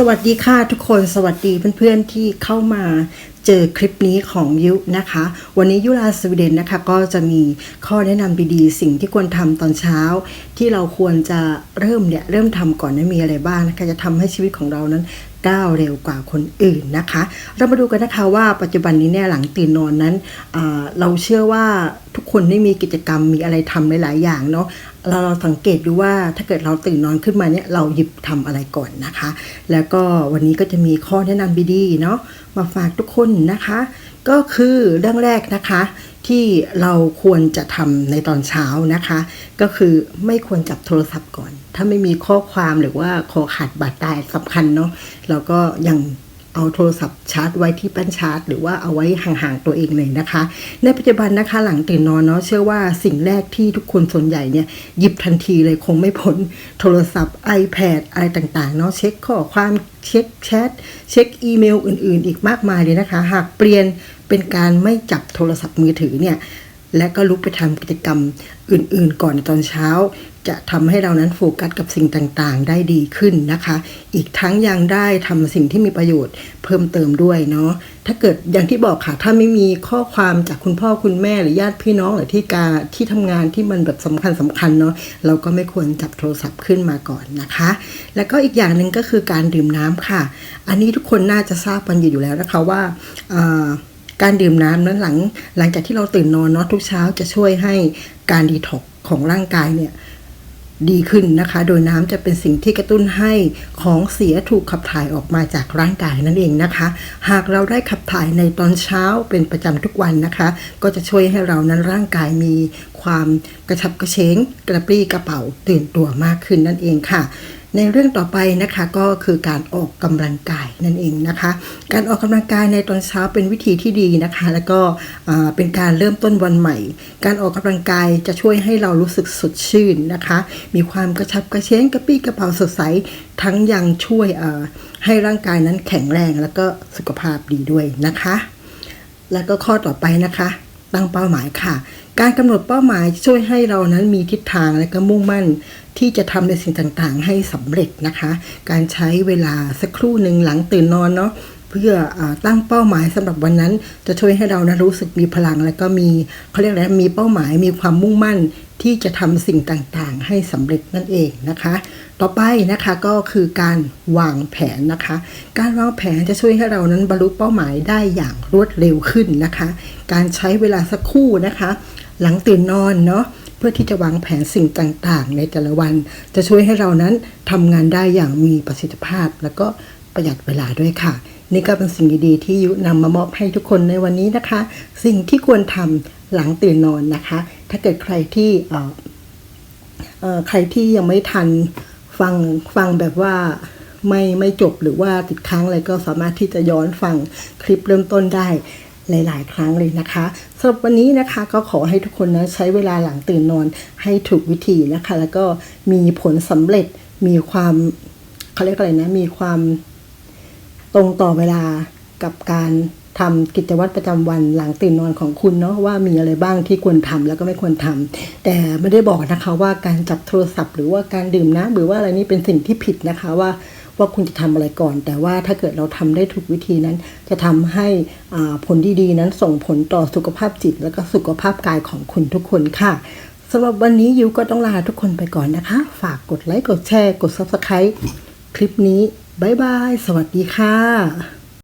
สวัสดีค่ะทุกคนสวัสดีเพื่อนๆที่เข้ามาเจอคลิปนี้ของยุนะคะ วันนี้ยุราสวีเดนนะคะก็จะมีข้อแนะนำดีๆ สิ่งที่ควรทำตอนเช้า ที่เราควรจะเริ่มเนี่ยเริ่มทำก่อนนะมีอะไรบ้างนะคะจะทำให้ชีวิตของเรานั้นก้าวเร็วกว่าคนอื่นนะคะ เรามาดูกันนะคะว่าปัจจุบันนี้เนี่ยหลังตื่นนอนนั้น เราเชื่อว่าทุก คนได้มีกิจกรรมมีอะไรทำหลายๆอย่างเนาะเราเราสังเกตดูว่าถ้าเกิดเราตื่นนอนขึ้นมาเนี่ยเราหยิบทำอะไรก่อนนะคะ แล้วก็วันนี้ก็จะมีข้อแนะนำดีๆเนาะมาฝากทุกคนนะคะ ก็คือเรื่องแรกนะคะที่เราควรจะทำในตอนเช้านะคะ ก็คือไม่ควรจับโทรศัพท์ก่อน ถ้าไม่มีข้อความหรือว่าคอขาดบาดตายสำคัญเนาะเราก็ยัง เอาโทรศัพท์ชาร์จไว้ที่แป้นชาร์จ หรือว่าเอาไว้ห่างๆตัวเองเลยนะคะ ในปัจจุบันนะคะหลังตื่นนอนเนาะเชื่อว่าสิ่งแรกที่ทุกคนส่วนใหญ่เนี่ยหยิบทันทีเลยคงไม่พ้นโทรศัพท์ iPad อะไรต่างๆเนาะเช็คข้อความเช็คแชทเช็คอีเมลอื่นๆ อีกมากมายเลยนะคะ หากเปลี่ยนเป็นการไม่จับโทรศัพท์มือถือเนี่ย และก็ลุกไปทำกิจกรรมอื่นๆ ก่อนตอนเช้า จะทำให้เรานั้นโฟกัสกับสิ่งต่างๆ ได้ดีขึ้นนะคะ อีกทั้งยังได้ทำสิ่งที่มีประโยชน์เพิ่มเติมด้วยเนาะถ้าเกิดอย่างที่บอกค่ะ ถ้าไม่มีข้อความจากคุณพ่อคุณแม่หรือญาติพี่น้องหรือที่การที่ทำงานที่มันแบบสำคัญสำคัญเนาะเราก็ไม่ควรจับโทรศัพท์ขึ้นมาก่อนนะคะ แล้วก็อีกอย่างหนึ่งก็คือการดื่มน้ำค่ะ อันนี้ทุกคนน่าจะทราบกันอยู่แล้วนะคะว่าอ่า การดื่มน้ำนั้นหลังหลังจากที่เราตื่นนอนเนาะทุกเช้าจะช่วยให้การดีท็อกของร่างกายเนี่ยดีขึ้นนะคะ โดยน้ำจะเป็นสิ่งที่กระตุ้นให้ของเสียถูกขับถ่ายออกมาจากร่างกายนั่นเองนะคะ หากเราได้ขับถ่ายในตอนเช้าเป็นประจำทุกวันนะคะ ก็จะช่วยให้เรานั้นร่างกายมีความกระชับกระเฉงกระปรี้กระเป๋าตื่นตัวมากขึ้นนั่นเองค่ะ ในเรื่องต่อไปนะคะก็คือการออกกำลังกายนั่นเองนะคะ การออกกำลังกายในตอนเช้าเป็นวิธีที่ดีนะคะ แล้วก็เป็นการเริ่มต้นวันใหม่ การออกกำลังกายจะช่วยให้เรารู้สึกสดชื่นนะคะ มีความกระชับกระเฉงกระปี้กระเป๋าสดใสทั้งยังช่วยให้ร่างกายนั้นแข็งแรงแล้วก็สุขภาพดีด้วยนะคะ แล้วก็ข้อต่อไปนะคะ ตั้งเป้าหมายค่ะ การกำหนดเป้าหมายช่วยให้เรานั้นมีทิศทางและก็มุ่งมั่นที่จะทำในสิ่งต่างๆ ให้สำเร็จนะคะ การใช้เวลาสักครู่หนึ่งหลังตื่นนอนเนาะเพื่ออตั้งเป้าหมายสำหรับวันนั้น จะช่วยให้เรานะรู้สึกมีพลัง และก็มีเขาเรียกอะไรมีเป้าหมายมีความมุ่งมั่นที่จะทำสิ่งต่างๆ ให้สำเร็จนั่นเองนะคะ ต่อไปนะคะก็คือการวางแผนนะคะ การวางแผนจะช่วยให้เรานั้นบรรลุเป้าหมายได้อย่างรวดเร็วขึ้นนะคะ การใช้เวลาสักครู่นะคะ หลังตื่นนอนเนาะเพื่อที่จะวางแผนสิ่งต่างๆ ในแต่ละวัน จะช่วยให้เรานั้นทำงานได้อย่างมีประสิทธิภาพ แล้วก็ประหยัดเวลาด้วยค่ะ นี่ก็เป็นสิ่งดีๆที่ยุนำมามอบให้ทุกคนในวันนี้นะคะ สิ่งที่ควรทำหลังตื่นนอนนะคะ ถ้าเกิดใครที่เอ่อใครที่ยังไม่ทันฟังฟังแบบว่าไม่ไม่จบหรือว่าติดค้างอะไรก็สามารถที่จะย้อนฟังคลิปเริ่มต้นได้ หลาย ๆ ครั้งเลยนะคะสำหรับวันนี้นะคะก็ขอให้ทุกคนนะใช้เวลาหลังตื่นนอนให้ถูกวิธีนะคะ แล้วก็มีผลสำเร็จมีความเขาเรียกอะไรนะมีความตรงต่อเวลากับการทำกิจวัตรประจำวันหลังตื่นนอนของคุณเนาะว่ามีอะไรบ้างที่ควรทำแล้วก็ไม่ควรทำแต่ไม่ได้บอกนะคะว่าการจับโทรศัพท์ หรือว่าการดื่มน้ำหรือว่าอะไรนี่เป็นสิ่งที่ผิดนะคะว่า ว่าคุณจะทำอะไรก่อน แต่ว่าถ้าเกิดเราทำได้ถูกวิธีนั้น จะทำให้อ่าผลดีๆนั้นส่งผลต่อสุขภาพจิต และก็สุขภาพกายของคุณทุกคนค่ะสำหรับวันนี้ยูก็ต้องลาทุกคนไปก่อนนะคะ ฝากกดไลค์กดแชร์ กด subscribe คลิปนี้บายบาย สวัสดีค่ะ